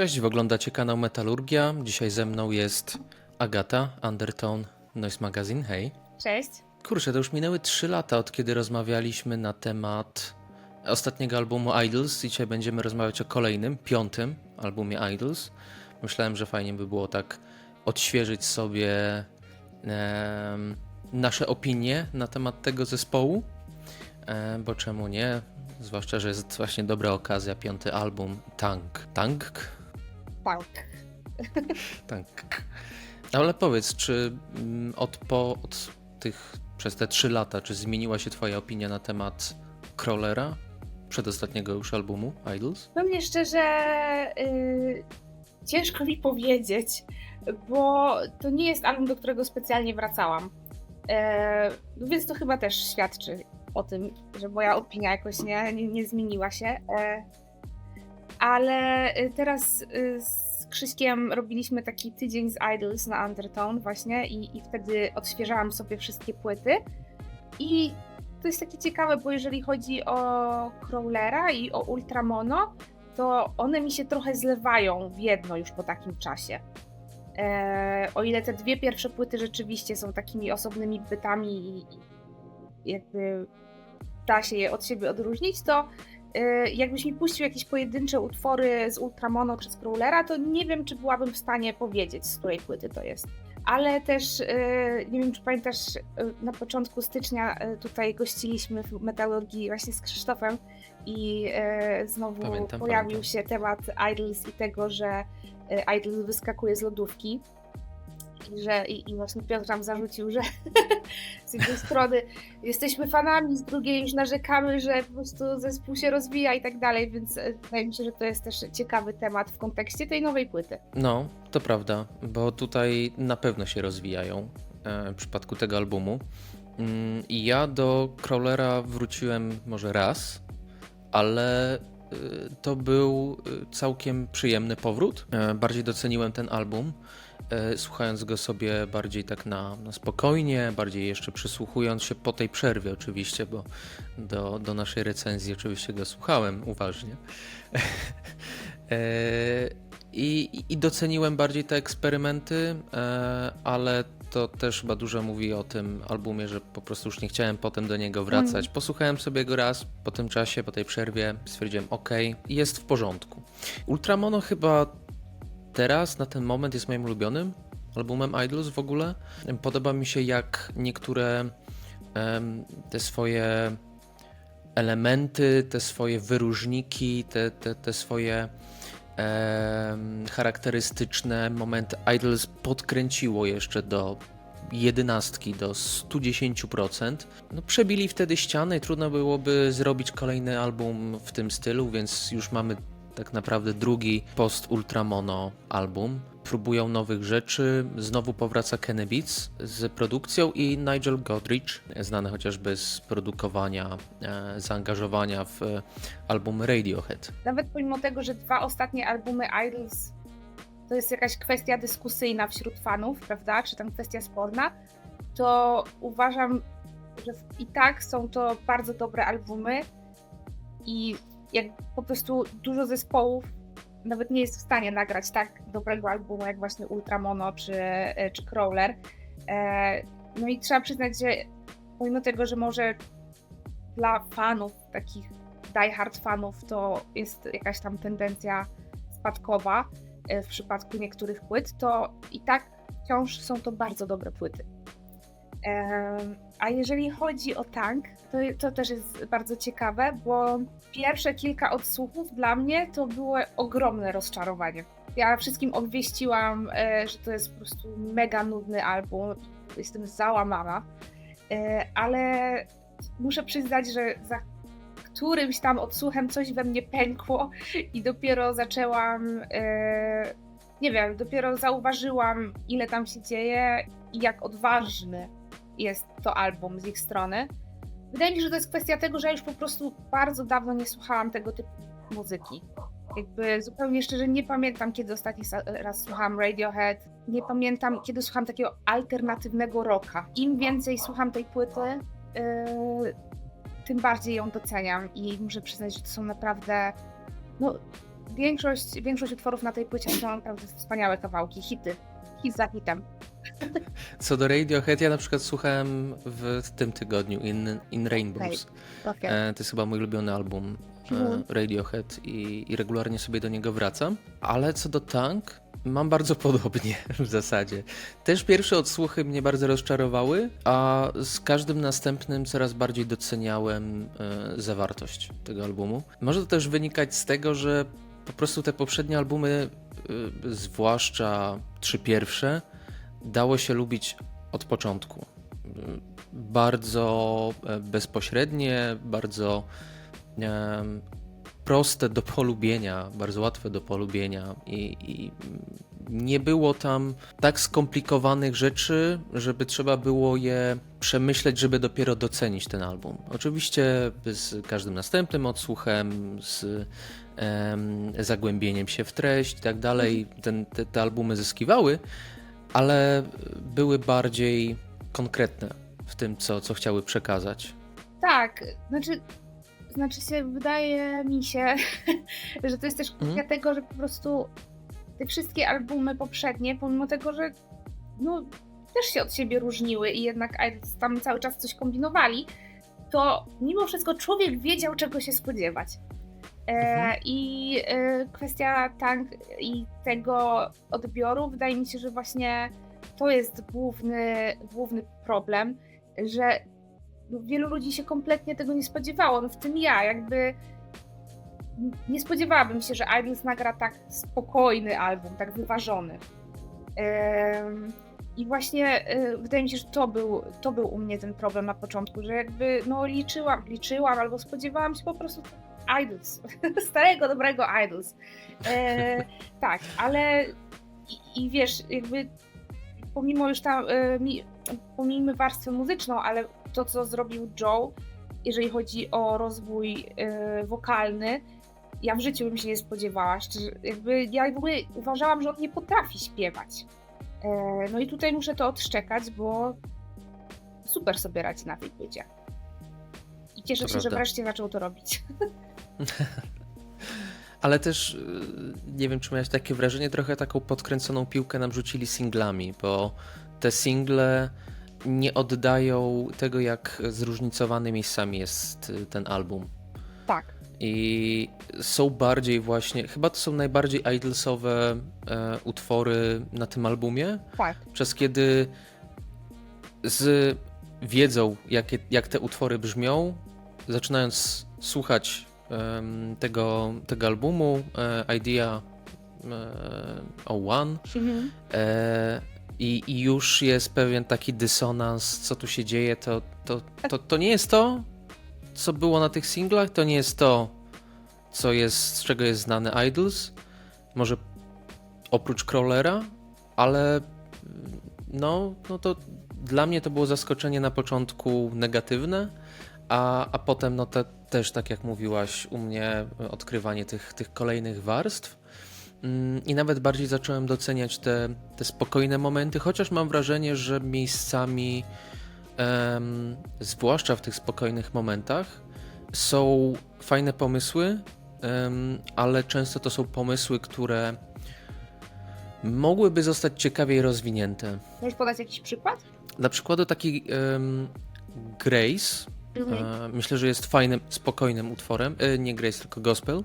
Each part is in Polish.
Cześć, oglądacie kanał Metalurgia. Dzisiaj ze mną jest Agata, Undertone Noise Magazine. Hej. Cześć. Kurczę, to już minęły 3 lata od kiedy rozmawialiśmy na temat ostatniego albumu Idols. Dzisiaj będziemy rozmawiać o kolejnym, piątym albumie Idols. Myślałem, że fajnie by było tak odświeżyć sobie em, nasze opinie na temat tego zespołu, e, bo czemu nie? Zwłaszcza, że jest właśnie dobra okazja, piąty album Tank. Tank? Punk. Tak. Ale powiedz, czy mm, od, po, od tych, przez te trzy lata, czy zmieniła się Twoja opinia na temat Crawlera, przedostatniego już albumu Idols? Powiem mnie szczerze, yy, ciężko mi powiedzieć, bo to nie jest album, do którego specjalnie wracałam. No więc to chyba też świadczy o tym, że moja opinia jakoś nie, nie, nie zmieniła się. E, ale y, teraz y, z Krzyśkiem robiliśmy taki tydzień z Idols na Undertone właśnie i, i wtedy odświeżałam sobie wszystkie płyty. I to jest takie ciekawe, bo jeżeli chodzi o Crawlera i o Ultramono, to one mi się trochę zlewają w jedno już po takim czasie. E, o ile te dwie pierwsze płyty rzeczywiście są takimi osobnymi bytami i i jakby da się je od siebie odróżnić, to jakbyś mi puścił jakieś pojedyncze utwory z Ultramono czy z Crawlera, to nie wiem, czy byłabym w stanie powiedzieć, z której płyty to jest. Ale też, e, nie wiem, czy pamiętasz, e, na początku stycznia tutaj gościliśmy w Metalurgii właśnie z Krzysztofem i znowu Pamiętam, pojawił pamiętam. się temat Idols i tego, że Idols wyskakuje z lodówki. Że, i, I właśnie Piotr nam zarzucił, że z jednej strony jesteśmy fanami, z drugiej już narzekamy, że po prostu zespół się rozwija i tak dalej, więc e, wydaje mi się, że to jest też ciekawy temat w kontekście tej nowej płyty. No, to prawda, bo tutaj na pewno się rozwijają e, w przypadku tego albumu. Mm, I ja do Crawlera wróciłem może raz, ale y, to był całkiem przyjemny powrót. E, Bardziej doceniłem ten album, e, słuchając go sobie bardziej tak na, na spokojnie, bardziej jeszcze przysłuchując się po tej przerwie oczywiście, bo do, do naszej recenzji oczywiście go słuchałem uważnie. E, I, I doceniłem bardziej te eksperymenty, e, ale to też chyba dużo mówi o tym albumie, że po prostu już nie chciałem potem do niego wracać. Posłuchałem sobie go raz po tym czasie, po tej przerwie, stwierdziłem, ok, jest w porządku. Ultramono chyba teraz, na ten moment, jest moim ulubionym albumem Idols w ogóle. Podoba mi się, jak niektóre te swoje elementy, te swoje wyróżniki, te, te, te swoje charakterystyczne momenty Idols podkręciło jeszcze do jedenastki, do 110%. No, przebili wtedy ścianę i trudno byłoby zrobić kolejny album w tym stylu, więc już mamy tak naprawdę drugi post-ultramono album. Próbują nowych rzeczy, znowu powraca Kenny Beats z produkcją i Nigel Godrich, znany chociażby z produkowania, e, zaangażowania w e, album Radiohead. Nawet pomimo tego, że dwa ostatnie albumy Idols to jest jakaś kwestia dyskusyjna wśród fanów, prawda, czy tam kwestia sporna, to uważam, że i tak są to bardzo dobre albumy i jak po prostu dużo zespołów nawet nie jest w stanie nagrać tak dobrego albumu jak właśnie Ultramono czy, e, czy Crawler. E, No i trzeba przyznać, że pomimo tego, że może dla fanów, takich diehard fanów, to jest jakaś tam tendencja spadkowa e, w przypadku niektórych płyt, to i tak wciąż są to bardzo dobre płyty. A jeżeli chodzi o tank, to, to też jest bardzo ciekawe, bo pierwsze kilka odsłuchów dla mnie to było ogromne rozczarowanie. Ja wszystkim obwieściłam, e, że to jest po prostu mega nudny album. Jestem załamana, E, ale muszę przyznać, że za którymś tam odsłuchem coś we mnie pękło i dopiero zaczęłam, e, nie wiem, dopiero zauważyłam, ile tam się dzieje i jak odważny jest to album z ich strony. Wydaje mi się, że to jest kwestia tego, że ja już po prostu bardzo dawno nie słuchałam tego typu muzyki. Jakby zupełnie szczerze nie pamiętam, kiedy ostatni raz słuchałam Radiohead. Nie pamiętam, kiedy słucham takiego alternatywnego rocka. Im więcej słucham tej płyty, yy, tym bardziej ją doceniam i muszę przyznać, że to są naprawdę no, większość, większość utworów na tej płycie to naprawdę wspaniałe kawałki, hity. Hit za hitem. Co do Radiohead, ja na przykład słuchałem w tym tygodniu In, In Rainbows. Okay. E, to jest chyba mój ulubiony album e, Mhm. Radiohead i, i regularnie sobie do niego wracam. Ale co do Tank, mam bardzo podobnie w zasadzie. Też pierwsze odsłuchy mnie bardzo rozczarowały, a z każdym następnym coraz bardziej doceniałem e, zawartość tego albumu. Może to też wynikać z tego, że po prostu te poprzednie albumy, e, zwłaszcza trzy pierwsze, dało się lubić od początku. Bardzo e, bezpośrednie, bardzo em, proste do polubienia, bardzo łatwe do polubienia i, i nie było tam tak skomplikowanych rzeczy, żeby trzeba było je przemyśleć, żeby dopiero docenić ten album. Oczywiście z każdym następnym odsłuchem, z zagłębieniem się w treść i tak dalej, ten, te, te albumy zyskiwały, ale były bardziej konkretne w tym, co, co chciały przekazać. Tak, znaczy, znaczy się, wydaje mi się, że to jest też kwestia Mhm. tego, że po prostu te wszystkie albumy poprzednie, pomimo tego, że no, też się od siebie różniły i jednak Idols tam cały czas coś kombinowali, to mimo wszystko człowiek wiedział, czego się spodziewać. E, Mhm. I e, kwestia tank i tego odbioru, wydaje mi się, że właśnie to jest główny, główny problem, że wielu ludzi się kompletnie tego nie spodziewało, no w tym ja, jakby nie spodziewałabym się, że Idols nagra tak spokojny album, tak wyważony. I właśnie e, wydaje mi się, że to był, to był u mnie ten problem na początku, że jakby no liczyłam, liczyłam albo spodziewałam się po prostu Idols, starego, dobrego Idols. E, tak, ale i, i wiesz, jakby pomimo już tam, e, mi, pomijmy warstwę muzyczną, ale to, co zrobił Joe, jeżeli chodzi o rozwój e, wokalny, ja w życiu bym się nie spodziewała. Szczerze, jakby ja w ogóle uważałam, że on nie potrafi śpiewać. E, no i tutaj muszę to odszczekać, bo super sobie radzi na tej płycie. I cieszę się, że wreszcie zaczął to robić. Ale też y, nie wiem, czy miałeś takie wrażenie, trochę taką podkręconą piłkę nam rzucili singlami, bo te single nie oddają tego, jak zróżnicowany miejscami jest y, ten album. Tak. I są bardziej właśnie, chyba to są najbardziej idolsowe e, utwory na tym albumie, Tak. przez kiedy z wiedzą, jakie, jak te utwory brzmią, zaczynając słuchać tego, tego albumu, e, Idea e, 01, Mhm. e, i, i już jest pewien taki dysonans, co tu się dzieje, to, to, to, to nie jest to, co było na tych singlach, to nie jest to, co jest, z czego jest znany Idols, może oprócz Crawlera, ale no, no to dla mnie to było zaskoczenie na początku negatywne, a, a potem no te, też, tak jak mówiłaś, u mnie odkrywanie tych, tych kolejnych warstw. Mm, I nawet bardziej zacząłem doceniać te, te spokojne momenty, chociaż mam wrażenie, że miejscami, em, zwłaszcza w tych spokojnych momentach, są fajne pomysły, em, ale często to są pomysły, które mogłyby zostać ciekawiej rozwinięte. Możesz podać jakiś przykład? Dla przykładu taki em, Grace, e, myślę, że jest fajnym, spokojnym utworem, e, nie Grace, tylko Gospel.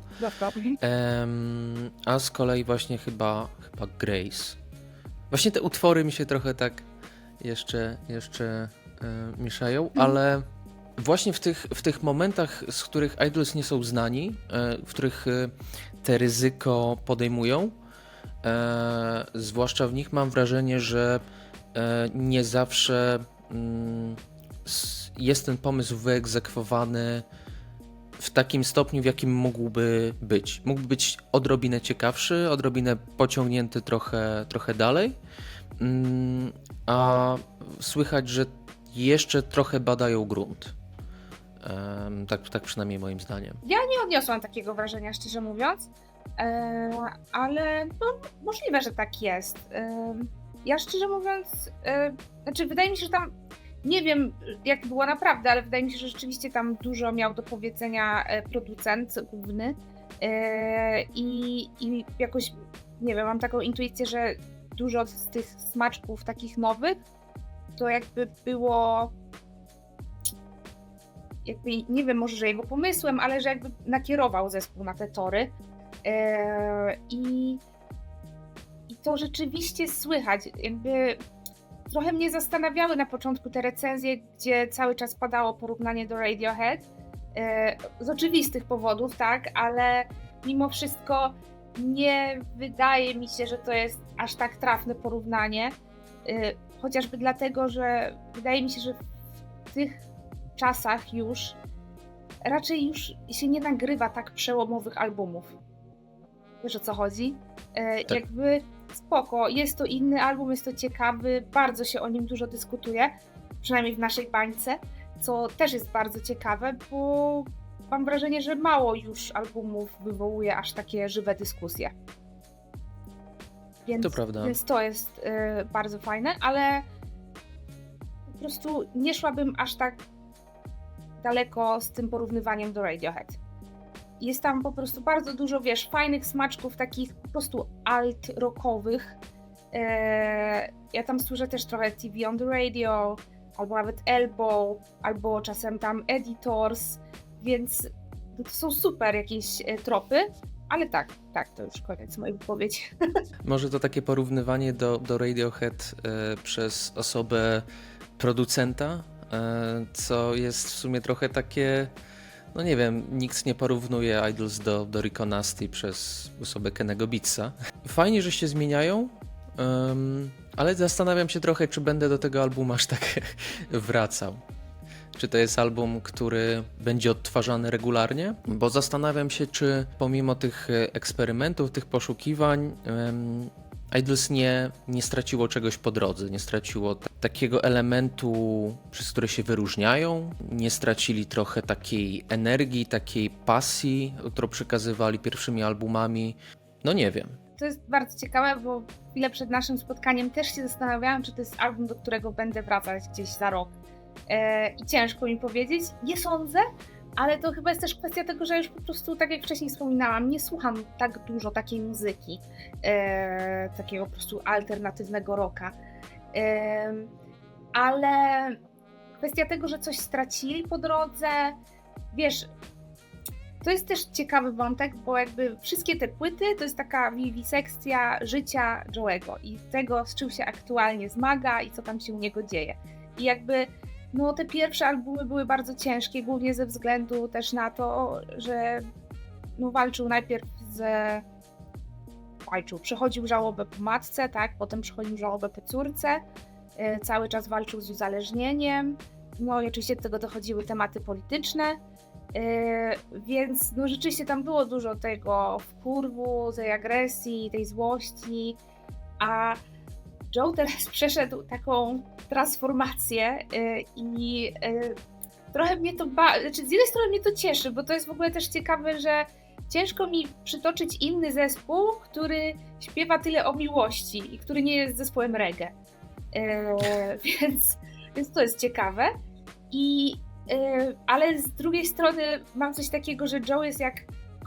Em, a z kolei właśnie chyba, chyba Grace. Właśnie te utwory mi się trochę tak jeszcze, jeszcze e, mieszają, ale właśnie w tych, w tych momentach, z których Idols nie są znani, e, w których e, te ryzyko podejmują, e, zwłaszcza w nich mam wrażenie, że e, nie zawsze mm, s- jest ten pomysł wyegzekwowany w takim stopniu, w jakim mógłby być. Mógłby być odrobinę ciekawszy, odrobinę pociągnięty trochę, trochę dalej, Mm, a słychać, że jeszcze trochę badają grunt. Tak, tak przynajmniej moim zdaniem. Ja nie odniosłam takiego wrażenia, szczerze mówiąc, e, ale no, możliwe, że tak jest. E, ja szczerze mówiąc, e, znaczy wydaje mi się, że tam nie wiem jak było naprawdę, ale wydaje mi się, że rzeczywiście tam dużo miał do powiedzenia e, producent główny E, I, I jakoś, nie wiem, mam taką intuicję, że dużo z tych smaczków takich nowych to jakby było jakby, nie wiem, może że jego pomysłem, ale że jakby nakierował zespół na te tory. E, I, I to rzeczywiście słychać. Jakby trochę mnie zastanawiały na początku te recenzje, gdzie cały czas padało porównanie do Radiohead. E, z oczywistych powodów, tak, ale mimo wszystko nie wydaje mi się, że to jest aż tak trafne porównanie. E, chociażby dlatego, że wydaje mi się, że w tych czasach już raczej już się nie nagrywa tak przełomowych albumów. Wiesz o co chodzi? E, Tak. Jakby spoko, jest to inny album, jest to ciekawy, bardzo się o nim dużo dyskutuje, przynajmniej w naszej bańce, co też jest bardzo ciekawe, bo mam wrażenie, że mało już albumów wywołuje aż takie żywe dyskusje. Więc To prawda. Więc to jest e, bardzo fajne, ale po prostu nie szłabym aż tak daleko z tym porównywaniem do Radiohead. Jest tam po prostu bardzo dużo, wiesz, fajnych smaczków, takich po prostu alt-rockowych. Eee, ja tam słyszę też trochę TV on the Radio, albo nawet Elbow, albo czasem tam Editors, więc to są super jakieś e, tropy, ale tak, tak, to już koniec mojej wypowiedzi. Może to takie porównywanie do, do Radiohead e, przez osobę producenta, e, co jest w sumie trochę takie, no nie wiem, nikt nie porównuje Idols do, do Rico Nasty przez osobę Kennego Beatsa. Fajnie, że się zmieniają, em, ale zastanawiam się trochę, czy będę do tego albumu aż tak wracał. Czy to jest album, który będzie odtwarzany regularnie? Bo zastanawiam się, czy pomimo tych e, eksperymentów, tych poszukiwań, Idols nie, nie straciło czegoś po drodze, nie straciło ta- takiego elementu, przez który się wyróżniają, nie stracili trochę takiej energii, takiej pasji, którą przekazywali pierwszymi albumami. No nie wiem. To jest bardzo ciekawe, bo chwilę przed naszym spotkaniem też się zastanawiałam, czy to jest album, do którego będę wracać gdzieś za rok. E, I ciężko mi powiedzieć. Nie sądzę, ale to chyba jest też kwestia tego, że już po prostu, tak jak wcześniej wspominałam, nie słucham tak dużo takiej muzyki, e, takiego po prostu alternatywnego rocka. E, ale kwestia tego, że coś stracili po drodze, wiesz, to jest też ciekawy wątek, bo jakby wszystkie te płyty to jest taka wiwisekcja życia Joe'ego i tego, z czym się aktualnie zmaga i co tam się u niego dzieje. I jakby no te pierwsze albumy były bardzo ciężkie, głównie ze względu też na to, że no walczył najpierw ze walczył, przechodził żałobę po matce, tak, potem przechodził żałobę po córce, e, cały czas walczył z uzależnieniem, no i oczywiście do tego dochodziły tematy polityczne, e, więc no rzeczywiście tam było dużo tego wkurwu, tej agresji, tej złości, a Joe teraz przeszedł taką transformację y, i y, trochę mnie to ba... znaczy z jednej strony mnie to cieszy, bo to jest w ogóle też ciekawe, że ciężko mi przytoczyć inny zespół, który śpiewa tyle o miłości i który nie jest zespołem reggae. Y, więc, więc to jest ciekawe. I, ale z drugiej strony mam coś takiego, że Joe jest jak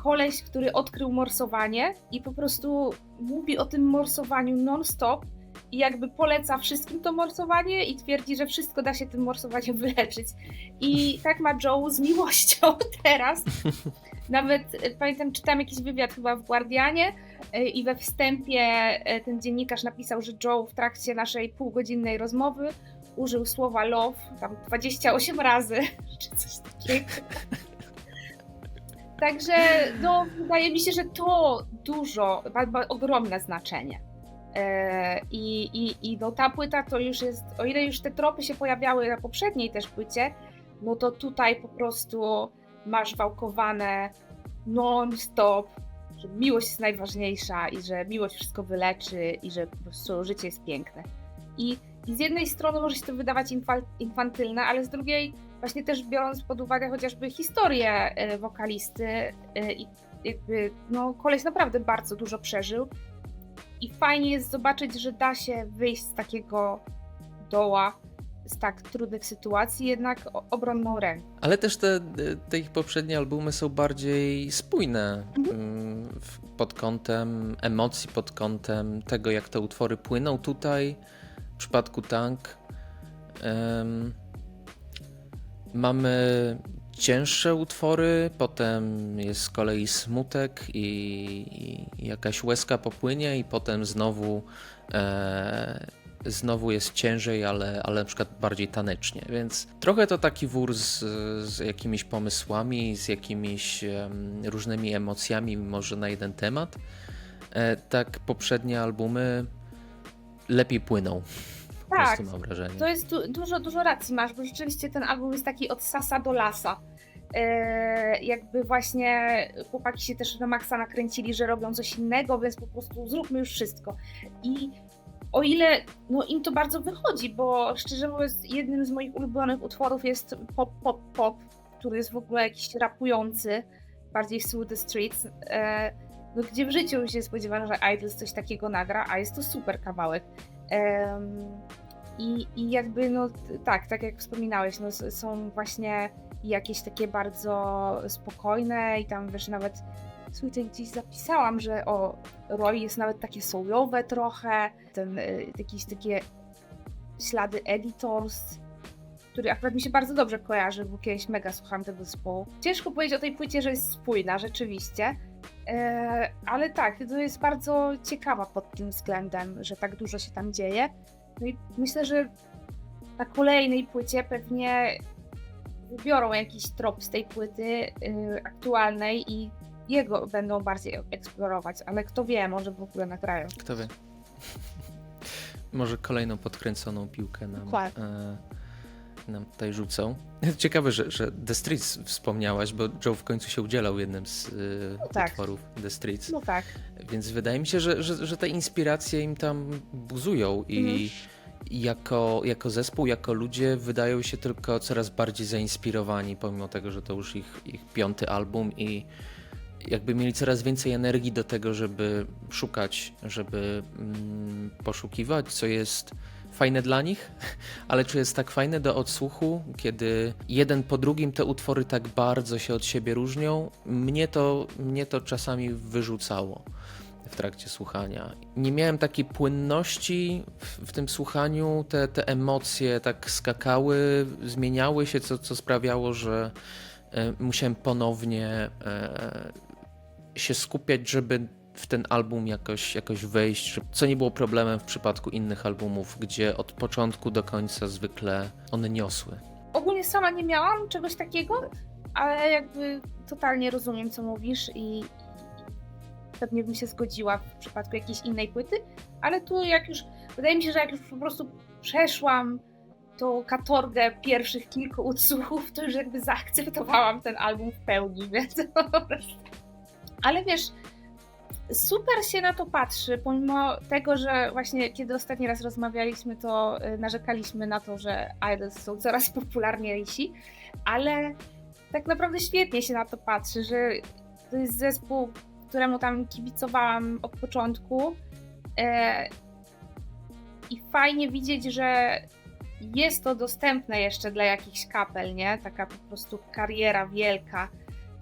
koleś, który odkrył morsowanie i po prostu mówi o tym morsowaniu non-stop i jakby poleca wszystkim to morsowanie i twierdzi, że wszystko da się tym morsowaniem wyleczyć. I tak ma Joe z miłością teraz. Nawet e, pamiętam, czytam jakiś wywiad chyba w Guardianie e, i we wstępie e, ten dziennikarz napisał, że Joe w trakcie naszej półgodzinnej rozmowy użył słowa love tam 28 razy, czy coś takiego. Także no, wydaje mi się, że to dużo, ma, ma ogromne znaczenie. E, I, i, I no ta płyta to już jest, o ile już te tropy się pojawiały na poprzedniej też płycie, no to tutaj po prostu masz wałkowane non-stop, że miłość jest najważniejsza i że miłość wszystko wyleczy i że po prostu życie jest piękne. I, i z jednej strony może się to wydawać infa, infantylne, ale z drugiej właśnie też biorąc pod uwagę chociażby historię e, wokalisty e, i jakby no koleś naprawdę bardzo dużo przeżył i fajnie jest zobaczyć, że da się wyjść z takiego doła, z tak trudnych sytuacji jednak obronną rękę. Ale też te, te ich poprzednie albumy są bardziej spójne Mhm. w- pod kątem emocji, pod kątem tego, jak te utwory płyną. Tutaj w przypadku Tank ym, mamy cięższe utwory, potem jest z kolei smutek i, i jakaś łezka popłynie i potem znowu e, znowu jest ciężej, ale, ale na przykład bardziej tanecznie, więc trochę to taki wór z, z jakimiś pomysłami, z jakimiś różnymi emocjami może na jeden temat. E, tak poprzednie albumy lepiej płyną. Po Tak, prostu mam wrażenie. To jest du- dużo, dużo racji masz, bo rzeczywiście ten album jest taki od sasa do lasa. E, jakby właśnie chłopaki się też na maksa nakręcili, że robią coś innego, więc po prostu zróbmy już wszystko. I o ile no, im to bardzo wychodzi, bo szczerze mówiąc, jednym z moich ulubionych utworów jest Pop Pop Pop, który jest w ogóle jakiś rapujący, bardziej w stylu The Streets. E, no, gdzie w życiu się spodziewano, że Idols coś takiego nagra, a jest to super kawałek. I, I jakby, no tak, tak jak wspominałeś, no, są właśnie jakieś takie bardzo spokojne i tam wiesz, nawet słuchajcie, gdzieś zapisałam, że o Roy jest nawet takie soulowe trochę, ten, y, jakieś takie ślady Editors, który akurat mi się bardzo dobrze kojarzy, bo kiedyś mega słuchałam tego zespołu. Ciężko powiedzieć o tej płycie, że jest spójna, rzeczywiście, ale tak, to jest bardzo ciekawa pod tym względem, że tak dużo się tam dzieje. No i myślę, że na kolejnej płycie pewnie wybiorą jakiś trop z tej płyty y, aktualnej i jego będą bardziej eksplorować, ale kto wie, może w ogóle nagrają. Kto wie? Może kolejną podkręconą piłkę nam, Dokładnie. e, nam tutaj rzucą. Ciekawe, że, że The Streets wspomniałaś, bo Joe w końcu się udzielał jednym z e, tak. utworów The Streets. No tak. Więc wydaje mi się, że, że, że te inspiracje im tam buzują i Mhm. jako, jako zespół, jako ludzie wydają się tylko coraz bardziej zainspirowani, pomimo tego, że to już ich, ich piąty album i jakby mieli coraz więcej energii do tego, żeby szukać, żeby mm, poszukiwać, co jest fajne dla nich, ale czy jest tak fajne do odsłuchu, kiedy jeden po drugim te utwory tak bardzo się od siebie różnią? Mnie to, mnie to czasami wyrzucało w trakcie słuchania. Nie miałem takiej płynności w, w tym słuchaniu, te, te emocje tak skakały, zmieniały się, co, co sprawiało, że e, musiałem ponownie e, się skupiać, żeby w ten album jakoś, jakoś wejść, co nie było problemem w przypadku innych albumów, gdzie od początku do końca zwykle one niosły. Ogólnie sama nie miałam czegoś takiego, ale jakby totalnie rozumiem, co mówisz i pewnie bym się zgodziła w przypadku jakiejś innej płyty, ale tu jak już, wydaje mi się, że jak już po prostu przeszłam tą katorgę pierwszych kilku odsłuchów, to już jakby zaakceptowałam ten album w pełni, więc po prostu... Ale wiesz, super się na to patrzy, pomimo tego, że właśnie kiedy ostatni raz rozmawialiśmy, to y, narzekaliśmy na to, że idols są coraz popularniejsi, ale tak naprawdę świetnie się na to patrzy, że to jest zespół, któremu tam kibicowałam od początku e, i fajnie widzieć, że jest to dostępne jeszcze dla jakichś kapel, nie? Taka po prostu kariera wielka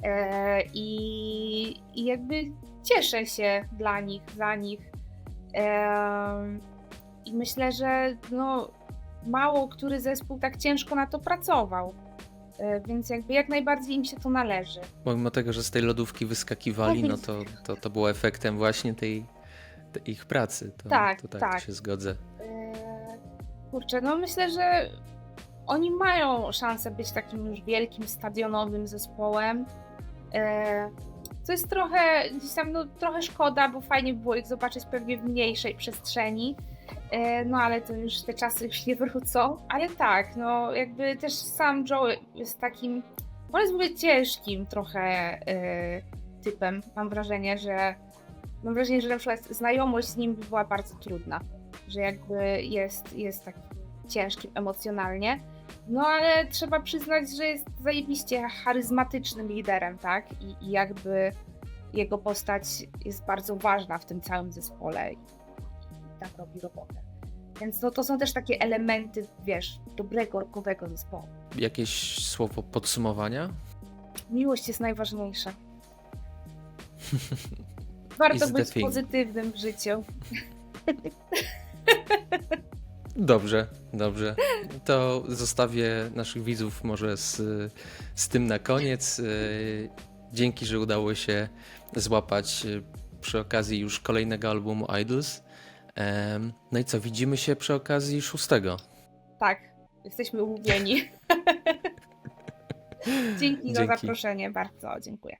e, i, i jakby cieszę się dla nich, za nich. I myślę, że no, mało który zespół tak ciężko na to pracował. E, Więc jakby jak najbardziej im się to należy. Pomimo tego, że z tej lodówki wyskakiwali, no to, to, to było efektem właśnie tej, tej ich pracy. To, Tak, to tak, tak. się zgodzę. E, Kurczę, no myślę, że oni mają szansę być takim już wielkim stadionowym zespołem. Co jest trochę gdzieś tam no, trochę szkoda, bo fajnie by było ich zobaczyć pewnie w mniejszej przestrzeni. E, No ale to już te czasy już nie wrócą. Ale tak, no jakby też sam Joe jest takim. On jest w ogóle ciężkim trochę e, typem. Mam wrażenie, że. Mam wrażenie, że na przykład znajomość z nim by była bardzo trudna. Że jakby jest, jest taki ciężkim emocjonalnie. No ale trzeba przyznać, że jest zajebiście charyzmatycznym liderem, tak? I, i jakby jego postać jest bardzo ważna w tym całym zespole i, i tak robi robotę. Więc no, to są też takie elementy, wiesz, dobrego, rockowego zespołu. Jakieś słowo podsumowania? Miłość jest najważniejsza. Warto być pozytywnym w życiu. Dobrze, dobrze. To zostawię naszych widzów może z, z tym na koniec. Yy, Dzięki, że udało się złapać yy, przy okazji już kolejnego albumu Idols. No i co, widzimy się przy okazji szóstego. Tak, jesteśmy umówieni. Dzięki za Dzięki. zaproszenie, bardzo dziękuję.